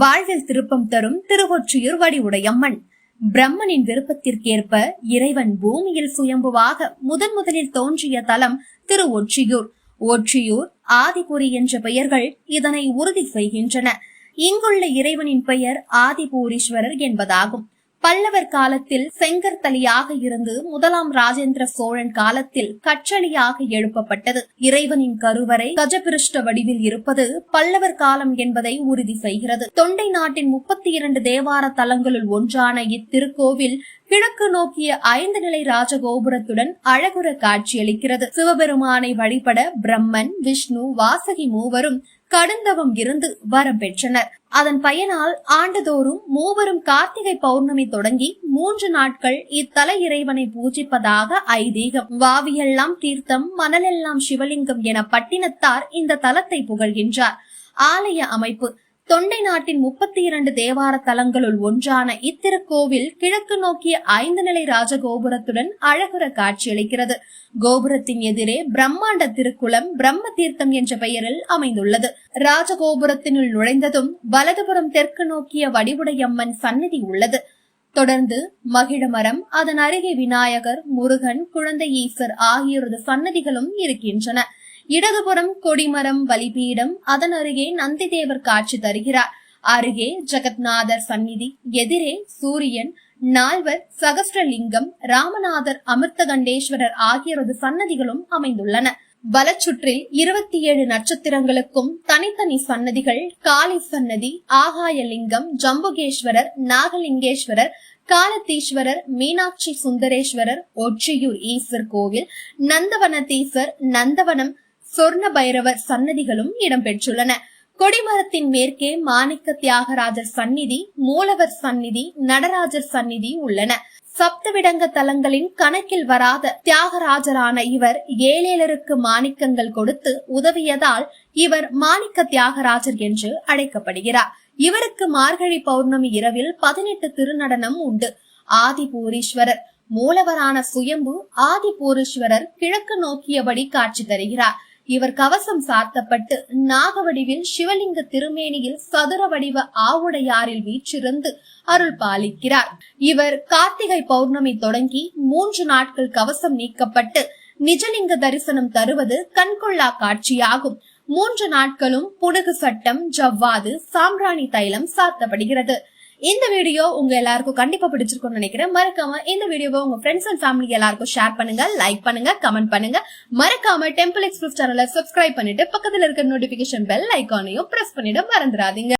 வாழ்வில் திருப்பம் தரும் திருவொற்றியூர் வடிவுடையம்மன். பிரம்மனின் விருப்பத்திற்கேற்ப இறைவன் பூமியில் சுயம்புவாக முதன் முதலில் தோன்றிய தலம் திரு ஒற்றியூர் ஒற்றியூர் ஆதிபுரி என்ற பெயர்கள் இதனை உறுதி செய்கின்றன. இங்குள்ள இறைவனின் பெயர் ஆதிபூரீஸ்வரர் என்பதாகும். பல்லவர் காலத்தில் செங்கற்தலியாக இருந்து முதலாம் ராஜேந்திர சோழன் காலத்தில் கற்றளியாக எழுப்பப்பட்டது. இறைவனின் கருவறை கஜபிருஷ்ட வடிவில் இருப்பது பல்லவர் காலம் என்பதை உறுதி செய்கிறது. தொண்டை நாட்டின் முப்பத்தி இரண்டு தேவார தலங்களுள் ஒன்றான இத்திருக்கோவில் கிழக்கு நோக்கிய ஐந்து நிலை ராஜகோபுரத்துடன் அழகுற காட்சியளிக்கிறது. சிவபெருமானை வழிபட பிரம்மன் விஷ்ணு வாசகி மூவரும் கடுந்தவம் இருந்து வரம் பெற்றனர். அதன் பயனால் ஆண்டுதோறும் மூவரும் கார்த்திகை பௌர்ணமி தொடங்கி மூன்று நாட்கள் இத்தல இறைவனை பூஜிப்பதாக ஐதீகம். வாவியெல்லாம் தீர்த்தம் மணலெல்லாம் சிவலிங்கம் என பட்டினத்தார் இந்த தலத்தை புகழ்கின்றார். ஆலய அமைப்பு தொண்டை நாட்டின் முப்பத்தி இரண்டு தேவார தலங்களுள் ஒன்றான இத்திருக்கோவில் கிழக்கு நோக்கிய ஐந்து நிலை ராஜகோபுரத்துடன் அழகுற காட்சியளிக்கிறது. கோபுரத்தின் எதிரே பிரம்மாண்ட திருக்குளம் பிரம்ம தீர்த்தம் என்ற பெயரில் அமைந்துள்ளது. ராஜகோபுரத்தினுள் நுழைந்ததும் வலதுபுறம் தெற்கு நோக்கிய வடிவுடையம்மன் சந்நிதி உள்ளது. தொடர்ந்து மகிழமரம் அதன் அருகே விநாயகர் முருகன் குழந்தை ஈஸ்வர் ஆகியோரது சன்னதிகளும் இருக்கின்றன. இடதுபுறம் கொடிமரம் பலிபீடம் அதன் அருகே நந்தி தேவர் காட்சி தருகிறார். அருகே ஜெகத்நாதர் சந்நிதி எதிரே சூரியன் நால்வர் சகஸ்ரலிங்கம் ராமநாதர் அமிர்தகண்டேஸ்வரர் ஆகியோரது சன்னதிகளும் அமைந்துள்ளன. வலச்சுற்றில் இருபத்தி ஏழு நட்சத்திரங்களுக்கும் தனித்தனி சன்னதிகள் காளி சன்னதி ஆகாயலிங்கம் ஜம்புகேஸ்வரர் நாகலிங்கேஸ்வரர் காலத்தீஸ்வரர் மீனாட்சி சுந்தரேஸ்வரர் ஒற்றியூர் ஈஸ்வர் கோவில் நந்தவனத்தீஸ்வர் நந்தவனம் சொர்ண பைரவர் சன்னதிகளும் இடம்பெற்றுள்ளன. கொடிமரத்தின் மேற்கே மாணிக்க தியாகராஜர் சந்நிதி மூலவர் சந்நிதி நடராஜர் சந்நிதி உள்ளன. சப்தவிடங்க தலங்களின் கணக்கில் வராத தியாகராஜரான இவர் ஏழேலருக்கு மாணிக்கங்கள் கொடுத்து உதவியதால் இவர் மாணிக்க தியாகராஜர் என்று அழைக்கப்படுகிறார். இவருக்கு மார்கழி பௌர்ணமி இரவில் பதினெட்டு திருநடனம் உண்டு. ஆதிபூரீஸ்வரர் மூலவரான சுயம்பு ஆதிபூரீஸ்வரர் கிழக்கு நோக்கியபடி காட்சி தருகிறார். இவர் கவசம் சாத்தப்பட்டு நாகவடிவில் சிவலிங்க திருமேனியில் சதுர வடிவ ஆவுடையாரில் வீற்றிருந்து அருள் பாலிக்கிறார். இவர் கார்த்திகை பௌர்ணமி தொடங்கி மூன்று நாட்கள் கவசம் நீக்கப்பட்டு நிஜலிங்க தரிசனம் தருவது கண்கொள்ளா காட்சியாகும். மூன்று நாட்களும் புனுகு சட்டம் ஜவ்வாது சாம்ராணி தைலம் சாத்தப்படுகிறது இந்த வீடியோ உங்க எல்லாருக்கும் கண்டிப்பா பிடிச்சிருக்கும்னு நினைக்கிறேன். மறக்காம இந்த வீடியோவை உங்க ஃப்ரெண்ட்ஸ் அண்ட் ஃபேமிலி எல்லாருக்கும் ஷேர் பண்ணுங்க லைக் பண்ணுங்க கமெண்ட் பண்ணுங்க. மறக்காம டெம்பிள் எக்ஸ்பிரஸ் சேனலை சப்ஸ்கிரைப் பண்ணிட்டு பக்கத்துல இருக்க நோட்டிபிகேஷன் பெல் ஐக்கானையும் பிரஸ் பண்ணிட மறந்துடாதீங்க.